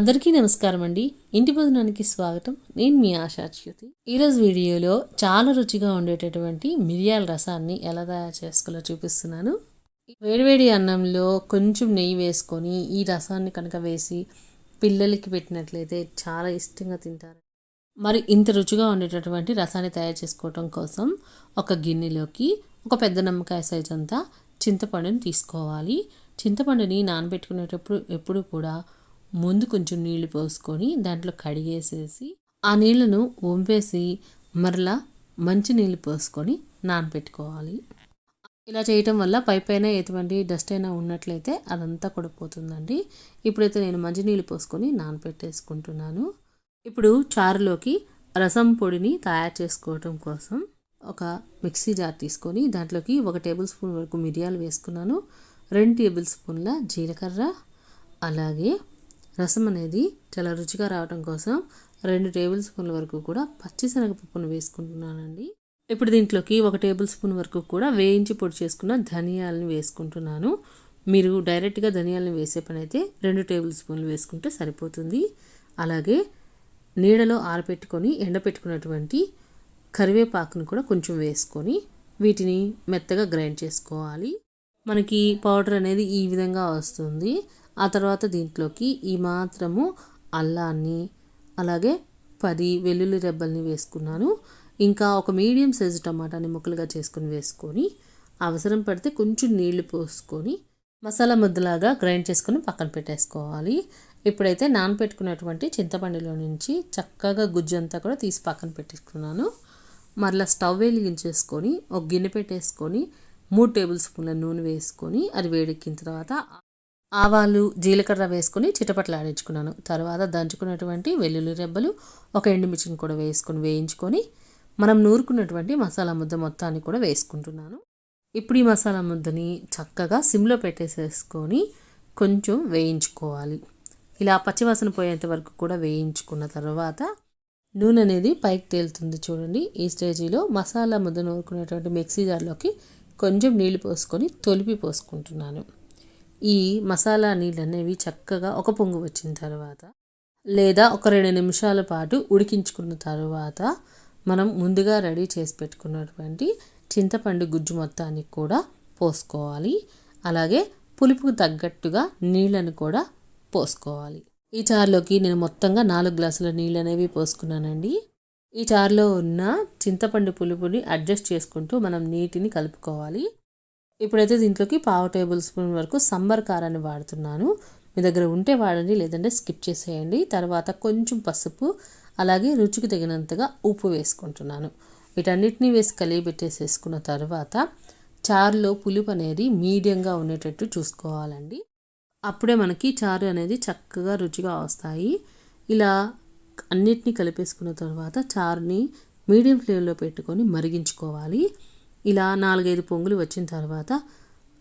అందరికీ నమస్కారం అండి. ఇంటి భోజనానికి స్వాగతం. నేను మీ ఆశాచ్యుతి ఈరోజు వీడియోలో చాలా రుచిగా ఉండేటటువంటి మిరియాల రసాన్ని ఎలా తయారు చేసుకోవాలో చూపిస్తున్నాను. వేడివేడి అన్నంలో కొంచెం నెయ్యి వేసుకొని ఈ రసాన్ని కనుక వేసి పిల్లలకి పెట్టినట్లయితే చాలా ఇష్టంగా తింటారు. మరి ఇంత రుచిగా ఉండేటటువంటి రసాన్ని తయారు చేసుకోవటం కోసం ఒక గిన్నెలోకి ఒక పెద్ద నిమ్మకాయ సైజ్ అంతా చింతపండుని తీసుకోవాలి. చింతపండుని నానబెట్టుకునేటప్పుడు ఎప్పుడు కూడా ముందు కొంచెం నీళ్ళు పోసుకొని దాంట్లో కడిగేసేసి ఆ నీళ్ళను వంపేసి మరలా మంచి నీళ్ళు పోసుకొని నానబెట్టుకోవాలి ఇలా చేయటం వల్ల పై పైన ఎటువంటి డస్ట్ అయినా ఉన్నట్లయితే అదంతా కూడా పోతుందండి ఇప్పుడైతే నేను మంచినీళ్ళు పోసుకొని నానబెట్టేసుకుంటున్నాను ఇప్పుడు చారులోకి రసం పొడిని తయారు చేసుకోవటం కోసం ఒక మిక్సీ జార్ తీసుకొని దాంట్లోకి ఒక టేబుల్ స్పూన్ వరకు మిరియాలు వేసుకున్నాను. రెండు టేబుల్ స్పూన్ల జీలకర్ర అలాగే రసం అనేది చాలా రుచిగా రావడం కోసం రెండు టేబుల్ స్పూన్ల వరకు కూడా పచ్చిశనగపప్పును వేసుకుంటున్నానండి. ఇప్పుడు దీంట్లోకి ఒక టేబుల్ స్పూన్ వరకు కూడా వేయించి పొడి చేసుకున్న ధనియాలను వేసుకుంటున్నాను. మీరు డైరెక్ట్గా ధనియాలను వేసే పని అయితే రెండు టేబుల్ స్పూన్లు వేసుకుంటే సరిపోతుంది. అలాగే నీడలో ఆరపెట్టుకొని ఎండపెట్టుకున్నటువంటి కరివేపాకును కూడా కొంచెం వేసుకొని వీటిని మెత్తగా గ్రైండ్ చేసుకోవాలి. మనకి పౌడర్ అనేది ఈ విధంగా వస్తుంది. ఆ తర్వాత దీంట్లోకి ఈ మాత్రము అల్లాన్ని అలాగే పది వెల్లుల్లి రెబ్బల్ని వేసుకున్నాను. ఇంకా ఒక మీడియం సైజు టమాటాని ముక్కలుగా చేసుకొని వేసుకొని అవసరం పడితే కొంచెం నీళ్ళు పోసుకొని మసాలా ముద్దలాగా గ్రైండ్ చేసుకొని పక్కన పెట్టేసుకోవాలి. ఇప్పుడైతే నానపెట్టుకున్నటువంటి చింతపండులో నుంచి చక్కగా గుజ్జు అంతా కూడా తీసి పక్కన పెట్టేసుకున్నాను. మరలా స్టవ్ వెలిగించేసుకొని ఒక గిన్నె పెట్టేసుకొని మూడు టేబుల్ స్పూన్ల నూనె వేసుకొని అది వేడెక్కిన తర్వాత ఆవాలు జీలకర్ర వేసుకొని చిటపట్లు ఆడించుకున్నాను. తర్వాత దంచుకున్నటువంటి వెల్లుల్లి రెబ్బలు ఒక ఎండుమిర్చిని కూడా వేసుకొని వేయించుకొని మనం నూరుకున్నటువంటి మసాలా ముద్ద మొత్తాన్ని కూడా వేసుకుంటున్నాను. ఇప్పుడు ఈ మసాలా ముద్దని చక్కగా సిమ్లో పెట్టేసేసుకొని కొంచెం వేయించుకోవాలి. ఇలా పచ్చివాసన పోయేంత వరకు కూడా వేయించుకున్న తర్వాత నూనె అనేది పైకి తేలుతుంది చూడండి. ఈ స్టేజీలో మసాలా ముద్ద నూరుకునేటువంటి మిక్సీ జార్లోకి కొంచెం నీళ్ళు పోసుకొని తొలిపి పోసుకుంటున్నాను. ఈ మసాలా నీళ్ళు అనేవి చక్కగా ఒక పొంగు వచ్చిన తర్వాత లేదా ఒక రెండు నిమిషాల పాటు ఉడికించుకున్న తర్వాత మనం ముందుగా రెడీ చేసి పెట్టుకున్నటువంటి చింతపండు గుజ్జు మొత్తానికి కూడా పోసుకోవాలి. అలాగే పులుపుకు తగ్గట్టుగా నీళ్ళను కూడా పోసుకోవాలి. ఈ చారులోకి నేను మొత్తంగా నాలుగు గ్లాసుల నీళ్ళు అనేవి పోసుకున్నానండి. ఈ చారులో ఉన్న చింతపండు పులుపుని అడ్జస్ట్ చేసుకుంటూ మనం నీటిని కలుపుకోవాలి. ఇప్పుడైతే దీంట్లోకి పావు టేబుల్ స్పూన్ వరకు సంబర్ కారాన్ని వాడుతున్నాను. మీ దగ్గర ఉంటే వాడండి లేదంటే స్కిప్ చేసేయండి. తర్వాత కొంచెం పసుపు అలాగే రుచికి తగినంతగా ఉప్పు వేసుకుంటున్నాను. వీటన్నిటినీ వేసి కలిగి పెట్టేసేసుకున్న తర్వాత చారులో పులుపు అనేది మీడియంగా ఉండేటట్టు చూసుకోవాలండి. అప్పుడే మనకి చారు అనేది చక్కగా రుచిగా వస్తాయి. ఇలా అన్నిటినీ కలిపేసుకున్న తర్వాత చారుని మీడియం ఫ్లేమ్లో పెట్టుకొని మరిగించుకోవాలి. ఇలా నాలుగైదు పొంగులు వచ్చిన తర్వాత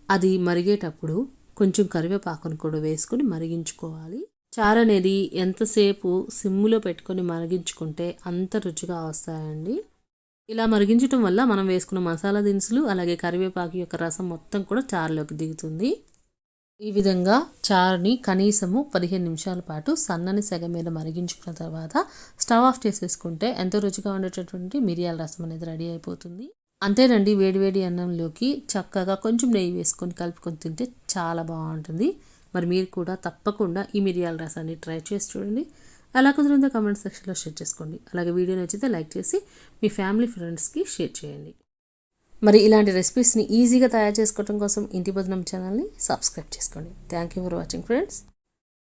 అది మరిగేటప్పుడు కొంచెం కరివేపాకును కూడా వేసుకొని మరిగించుకోవాలి. చారు అనేది ఎంతసేపు సిమ్ములో పెట్టుకొని మరిగించుకుంటే అంత రుచిగా వస్తాయండి. ఇలా మరిగించడం వల్ల మనం వేసుకున్న మసాలా దినుసులు అలాగే కరివేపాకు యొక్క రసం మొత్తం కూడా చారులోకి దిగుతుంది. ఈ విధంగా చారుని కనీసము పదిహేను నిమిషాల పాటు సన్నని సెగ మీద మరిగించుకున్న తర్వాత స్టవ్ ఆఫ్ చేసేసుకుంటే ఎంతో రుచిగా ఉండేటటువంటి మిరియాల రసం అనేది రెడీ అయిపోతుంది. అంతేనండి వేడివేడి అన్నంలోకి చక్కగా కొంచెం నెయ్యి వేసుకొని కలుపుకొని తింటే చాలా బాగుంటుంది. మరి మీరు కూడా తప్పకుండా ఈ మిరియాల రసాన్ని ట్రై చేసి చూడండి. అలా కుదిరిందో కమెంట్ సెక్షన్లో షేర్ చేసుకోండి. అలాగే వీడియో నచ్చితే లైక్ చేసి మీ ఫ్యామిలీ ఫ్రెండ్స్కి షేర్ చేయండి. మరి ఇలాంటి రెసిపీస్ని ఈజీగా తయారు చేసుకోవడం కోసం ఇంటి భోజనం ఛానల్ని సబ్స్క్రైబ్ చేసుకోండి. Thank you for watching friends